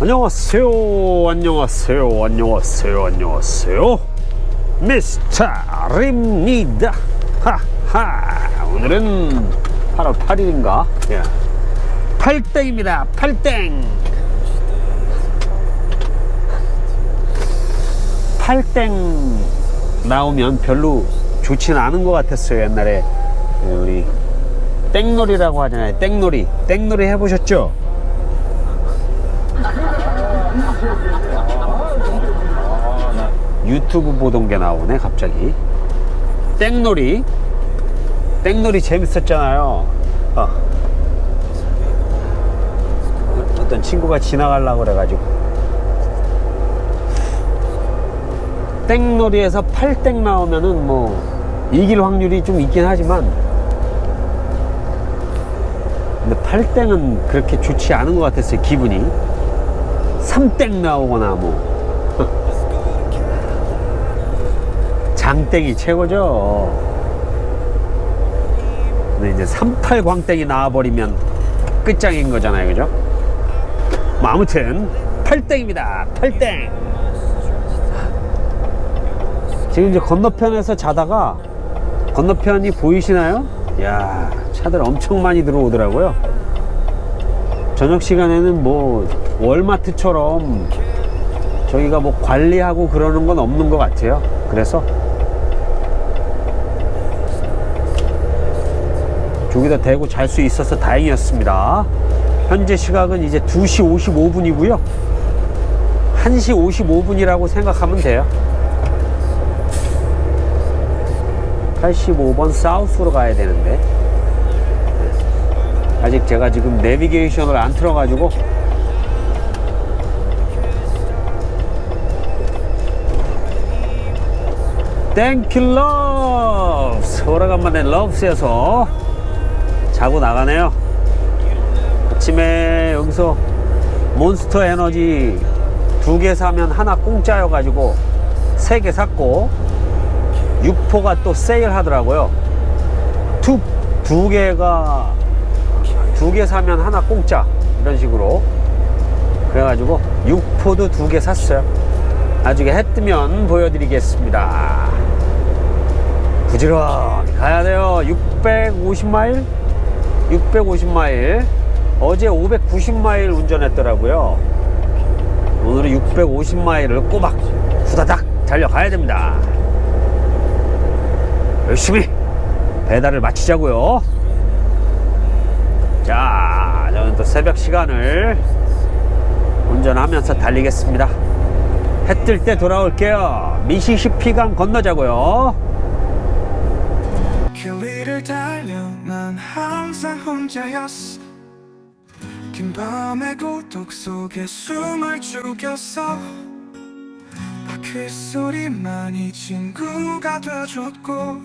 안녕하세요. 안녕하세요. 안녕하세요. 안녕하세요. 미스터입니다. 하하. 오늘은 8월 8일인가? 예. 팔땡입니다. 팔땡. 팔땡 나오면 별로 좋지는 않은 것 같았어요. 옛날에 우리 땡놀이라고 하잖아요. 땡놀이. 땡놀이 해보셨죠? 유튜브 보던 게 나오네 갑자기. 땡놀이. 땡놀이 재밌었잖아요. 어. 어떤 친구가 지나가려고 그래가지고. 땡놀이에서 8땡 나오면은 뭐 이길 확률이 좀 있긴 하지만. 근데 8땡은 그렇게 좋지 않은 것 같았어요 기분이 3땡 나오거나 뭐 장땡이 최고죠. 근데 이제 38 광땡이 나와버리면 끝장인 거잖아요. 그죠? 뭐 아무튼 8땡입니다. 8땡. 지금 이제 건너편에서 자다가 건너편이 보이시나요? 야 차들 엄청 많이 들어오더라고요. 저녁 시간에는 뭐 월마트처럼 저희가 뭐 관리하고 그러는 건 없는 것 같아요. 그래서 저기다 대고 잘 수 있어서 다행이었습니다. 현재 시각은 이제 2시 55분이고요. 1시 55분이라고 생각하면 돼요. 85번 사우스로 가야 되는데 아직 제가 지금 내비게이션을 안 틀어가지고 땡큐 러브스 오래간만에 러브스에서 자고 나가네요. 아침에 여기서 몬스터 에너지 두 개 사면 하나 공짜여 가지고 세 개 샀고 육포가 또 세일 하더라고요. 두, 두 개가 두 개 사면 하나 공짜. 이런 식으로. 그래가지고 육포도 두 개 샀어요. 나중에 해 뜨면 보여드리겠습니다 부지런히 가야 돼요. 650마일? 650마일. 어제 590마일 운전했더라고요. 오늘은 650마일을 꼬박 후다닥 달려가야 됩니다. 열심히 배달을 마치자고요. 자 저는 또 새벽 시간을 운전하면서 달리겠습니다. 해 뜰 때 돌아올게요. 미시시피강 건너자고요 난 항상 혼자였어. 긴 밤의 고독 속에 숨을 죽였어. 바퀴 소리만이 친구가 돼줬고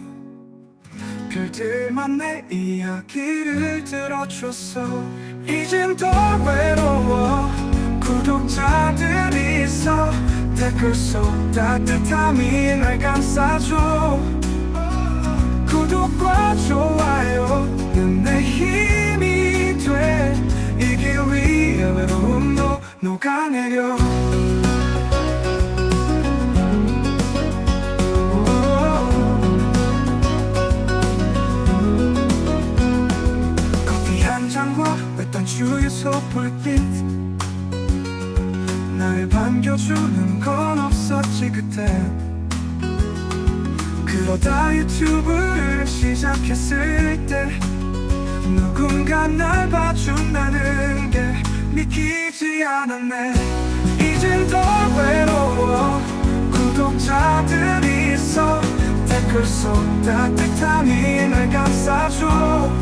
별들만 내 이야기를 들어줬어. 이젠 더 외로워. 구독자들이 있어. 댓글 속 따뜻함이 날 감싸줘 구독과 좋아요 는 내 힘이 돼. 이길 위에 외로움도 녹아내려 않았네. 이젠 더 외로워. 구독자들이 있어. 댓글 속 따뜻함이 날 감싸줘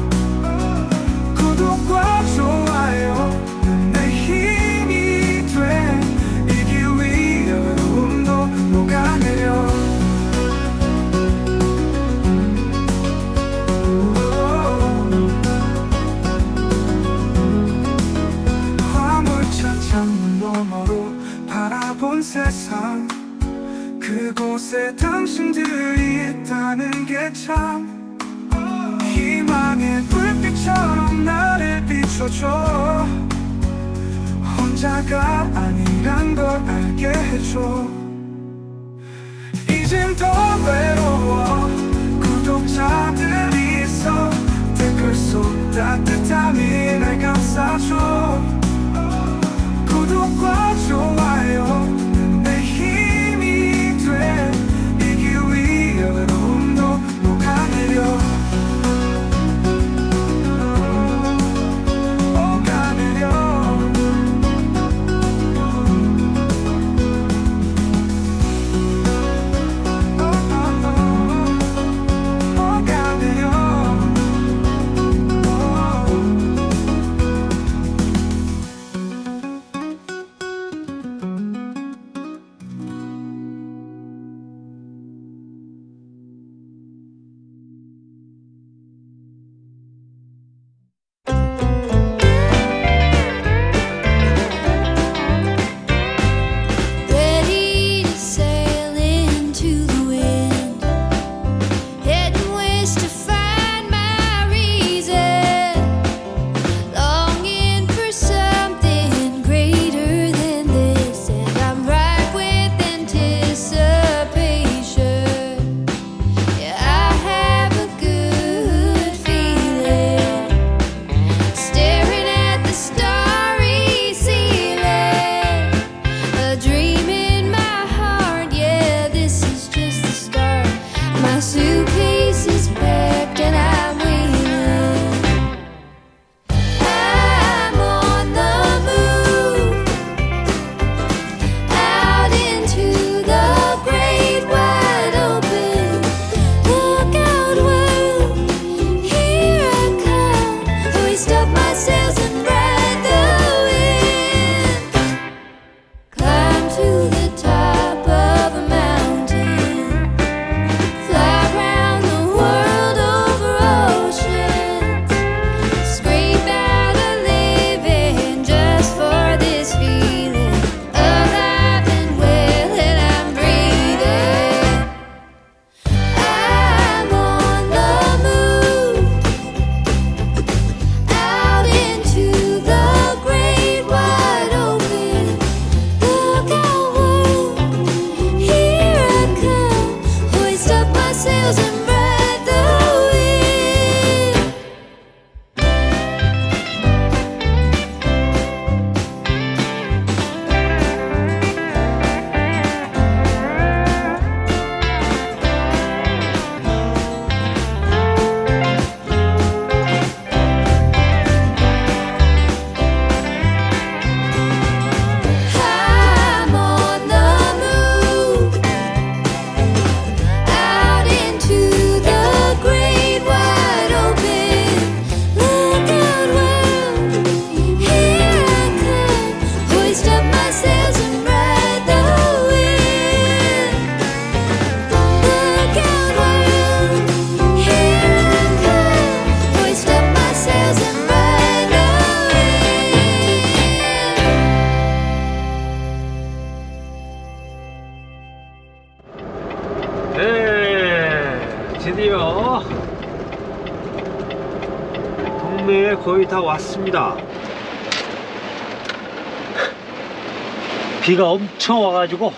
비가 엄청 와가지고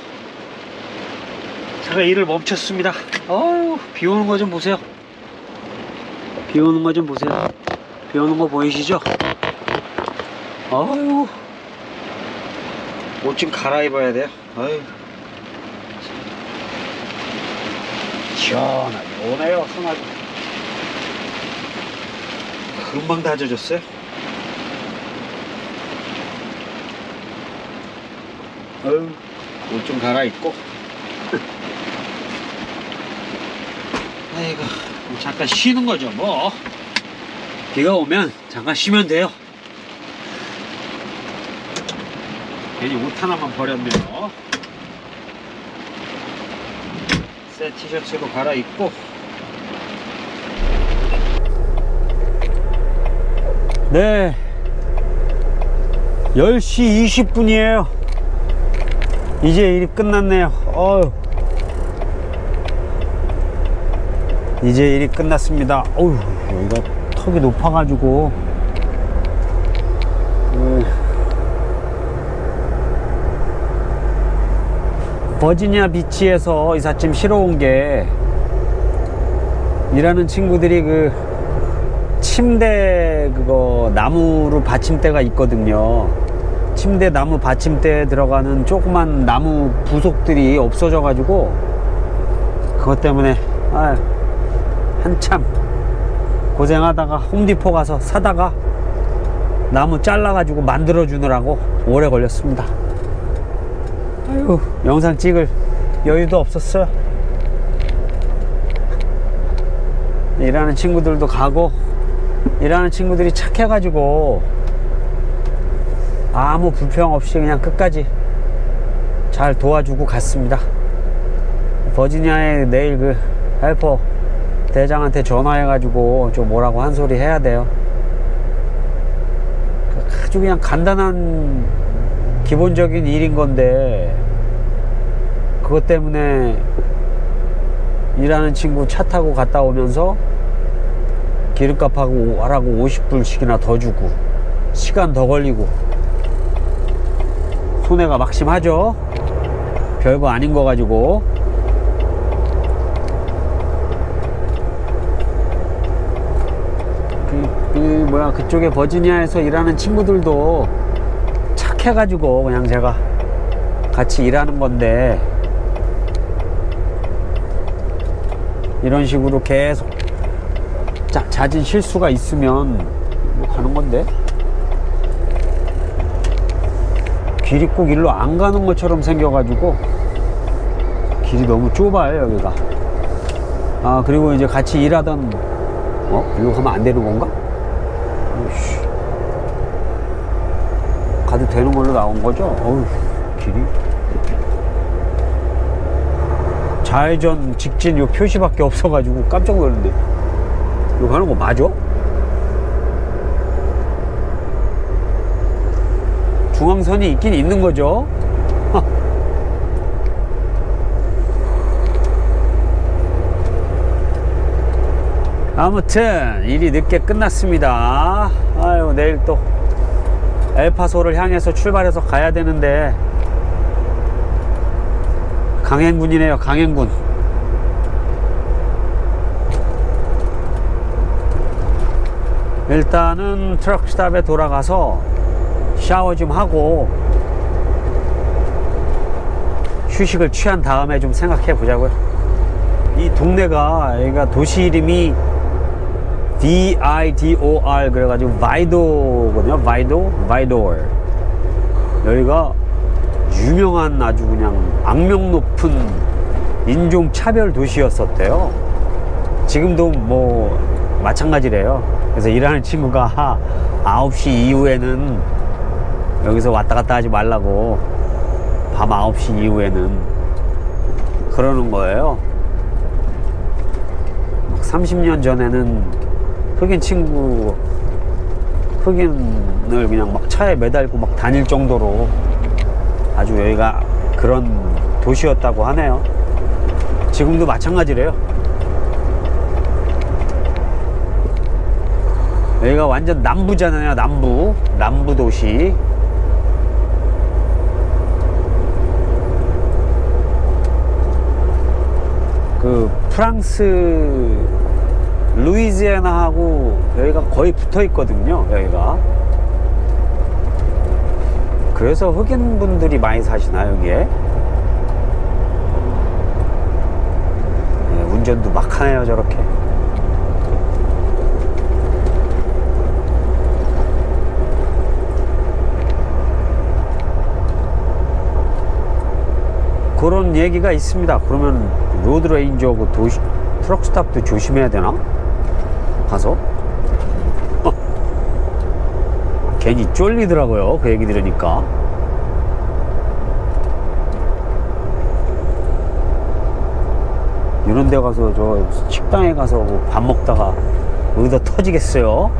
제가 일을 멈췄습니다. 어우 비 오는 거 좀 보세요. 비 오는 거 좀 보세요. 비 오는 거 보이시죠? 어우 옷 좀 갈아입어야 돼요. 어휴. 시원하게 오네요 소나기 금방 다 젖었어요? 어휴, 옷좀 갈아입고. 아이고, 뭐 잠깐 쉬는 거죠, 뭐. 비가 오면 잠깐 쉬면 돼요. 괜히 옷 하나만 버렸네요. 새 티셔츠로 갈아입고. 네. 10시 20분이에요. 이제 일이 끝났네요. 어휴. 이제 일이 끝났습니다. 어휴, 여기가 턱이 높아 가지고. 버지니아 비치에서 이삿짐 실어 온게 일하는 친구들이 그 침대 그거 나무로 받침대가 있거든요. 침대 나무 받침대에 들어가는 조그만 나무 부속들이 없어져 가지고 그것 때문에 아 한참 고생하다가 홈디포 가서 사다가 나무 잘라 가지고 만들어 주느라고 오래 걸렸습니다. 아유 영상 찍을 여유도 없었어요. 일하는 친구들도 가고 일하는 친구들이 착해가지고 아무 불평 없이 그냥 끝까지 잘 도와주고 갔습니다. 버지니아에 내일 그 헬퍼 대장한테 전화해가지고 좀 뭐라고 한 소리 해야 돼요. 아주 그냥 간단한 기본적인 일인 건데 그것 때문에 일하는 친구 차 타고 갔다 오면서 기름값하고 하라고 50불씩이나 더 주고 시간 더 걸리고 손해가 막심하죠. 별거 아닌 거 가지고. 그, 그 뭐야 그쪽에 버지니아에서 일하는 친구들도 착해가지고 그냥 제가 같이 일하는 건데. 이런 식으로 계속 자, 잦은 실수가 있으면 뭐 가는 건데 길이 꼭 일로 안 가는 것처럼 생겨가지고 길이 너무 좁아요 여기가 아 그리고 이제 같이 일하던 어? 일로 가면 안 되는 건가? 오이씨. 가도 되는 걸로 나온 거죠? 어우 길이 좌회전 직진 요 표시밖에 없어가지고 깜짝 놀랐는데 이거 하는 거 맞아? 중앙선이 있긴 있는 거죠. 아무튼 일이 늦게 끝났습니다. 아유 내일 또 엘파소를 향해서 출발해서 가야 되는데. 강행군이네요 강행군. 일단은 트럭 스탑에 돌아가서 샤워 좀 하고 휴식을 취한 다음에 좀 생각해 보자고요 이 동네가 여기가 도시 이름이 D-I-D-O-R 그래가지고 바이도거든요 바이도 바이도어 여기가 유명한 아주 그냥 악명 높은 인종 차별 도시였었대요. 지금도 뭐 마찬가지래요. 그래서 일하는 친구가 9시 이후에는 여기서 왔다 갔다 하지 말라고 밤 9시 이후에는 그러는 거예요. 막 30년 전에는 흑인 친구 흑인을 그냥 막 차에 매달고 막 다닐 정도로 아주 여기가 그런 도시였다고 하네요. 지금도 마찬가지래요. 여기가 완전 남부잖아요, 남부. 남부 도시. 그 프랑스 루이지애나하고 여기가 거의 붙어 있거든요, 여기가. 그래서 흑인 분들이 많이 사시나 여기에? 네, 운전도 막 하네요 저렇게 그런 얘기가 있습니다 그러면 로드레인저하고 도시, 트럭 스탑도 조심해야 되나? 가서? 괜히 쫄리더라고요. 그 얘기 들으니까. 이런 데 가서 저 식당에 가서 뭐밥 먹다가 어디다 터지겠어요.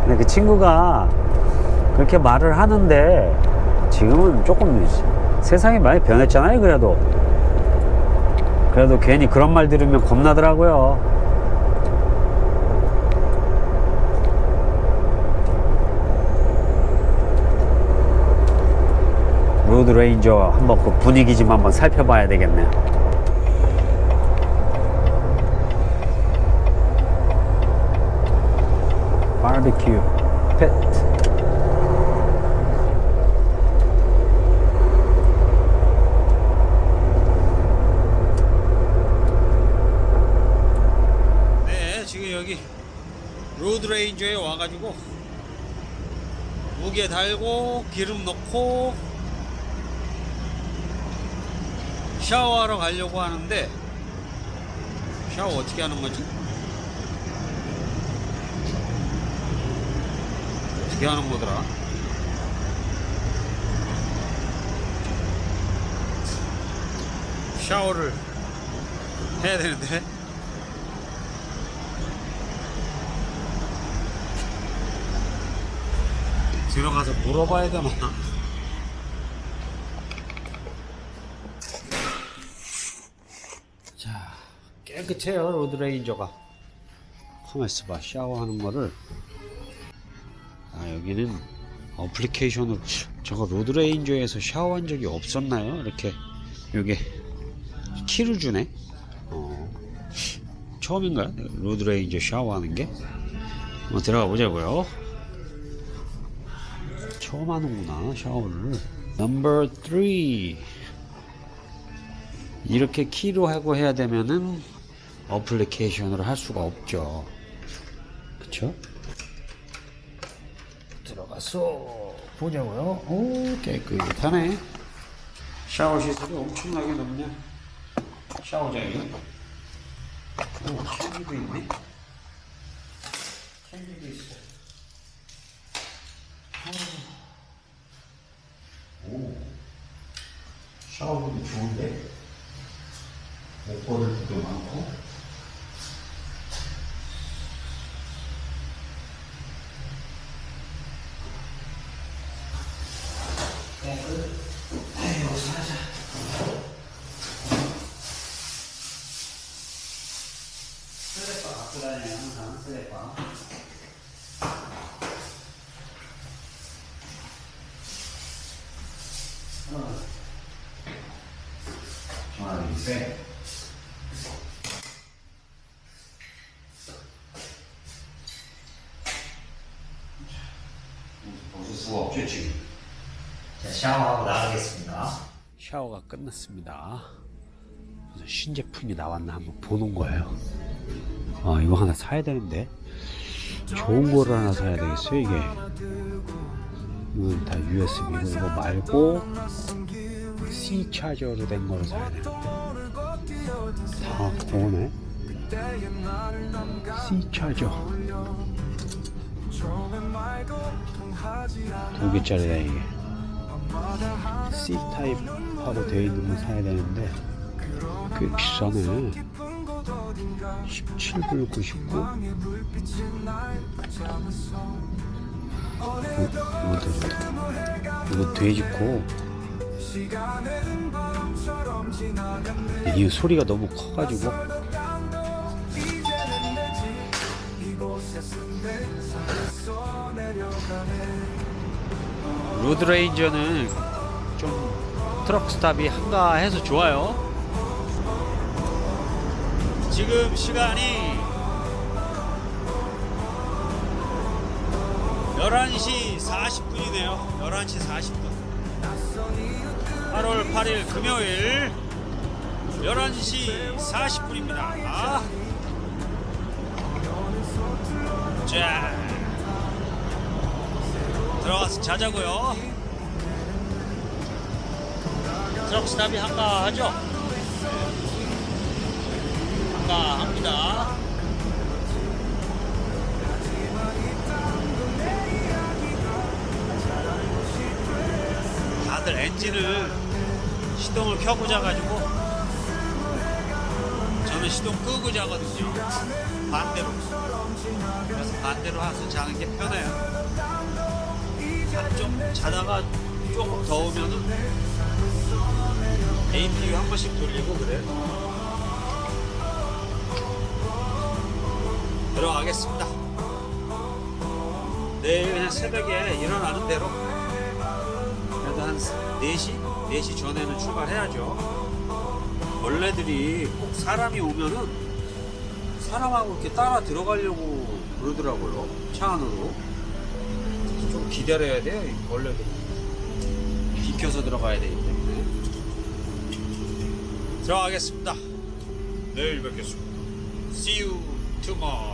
근데 그 친구가 그렇게 말을 하는데 지금은 조금 세상이 많이 변했잖아요. 그래도. 그래도 괜히 그런 말 들으면 겁나더라고요. 로드 레인저 한번 그 분위기 좀 한번 살펴봐야 되겠네요. 바비큐 펫. 네, 지금 여기 로드 레인저에 와가지고 무게 달고 기름 넣고 샤워하러 가려고 하는데 샤워 어떻게 하는 거지? 어떻게 하는 거더라? 샤워를 해야 되는데 들어가서 물어봐야 되나? 자, 깨끗해요, 로드레인저가. 봐, 샤워하는 거를. 아, 여기는 어플리케이션으로, 저거 로드레인저에서 샤워한 적이 없었나요? 이렇게, 요게, 키를 주네? 어, 처음인가요? 로드레인저 샤워하는 게? 한번 들어가 보자고요. 처음 하는구나 샤워를. 넘버 3 이렇게 키로 하고 해야 되면은 어플리케이션으로 할 수가 없죠. 그쵸? 들어가서 보자고요. 오 깨끗하네. 샤워 시설이 엄청나게 넓네. 샤워장이요? 오 캔디도 있네. 캔디도 있어 샤워도 좋은데 목걸이도 꽤 많고. 아이고 사자. 쓰레빠 갖고 다녀요 항상 쓰레빠 둘셋 벗을 수가 없죠 지금? 자, 샤워하고 나가겠습니다. 샤워가 끝났습니다. 신제품이 나왔나 한번 보는 거예요. 아 이거 하나 사야 되는데. 좋은 거를 하나 사야 되겠어요 이게. 이건 다 USB고 이거 말고 C 차저로 된 거를 사야 돼. 다 그거네. C 차저 두 개짜리다 이게. C 타입하고 되어 있는 거 사야 되는데 꽤 비싸네. 17불 99. 어, 이거 이거 돼지코. 이 소리가 너무 커가지고. 로드레인저는 좀 트럭 스탑이 한가해서 좋아요. 지금 시간이 11시 40분이네요. 11시 40분. 8월 8일 금요일 11시 40분입니다. 아. 자. 들어가서 자자고요. 트럭 스탑이 한가하죠? 한가합니다. 다들 엔진을 시동을 켜고 자가지고 저는 시동 끄고 자거든요. 반대로. 그래서 반대로 와서 자는 게 편해요. 좀 자다가 조금 더우면은 APU 한 번씩 돌리고 그래요. 들어가겠습니다. 내일 그냥 새벽에 일어나는 대로 그래도 한한 4시? 4시 전에는 출발해야죠. 벌레들이 꼭 사람이 오면은 사람하고 이렇게 따라 들어가려고 그러더라고요. 차 안으로. 좀 기다려야 돼요, 이 벌레들이. 비켜서 들어가야 되기 때문에. 들어가겠습니다. 내일 뵙겠습니다. See you tomorrow.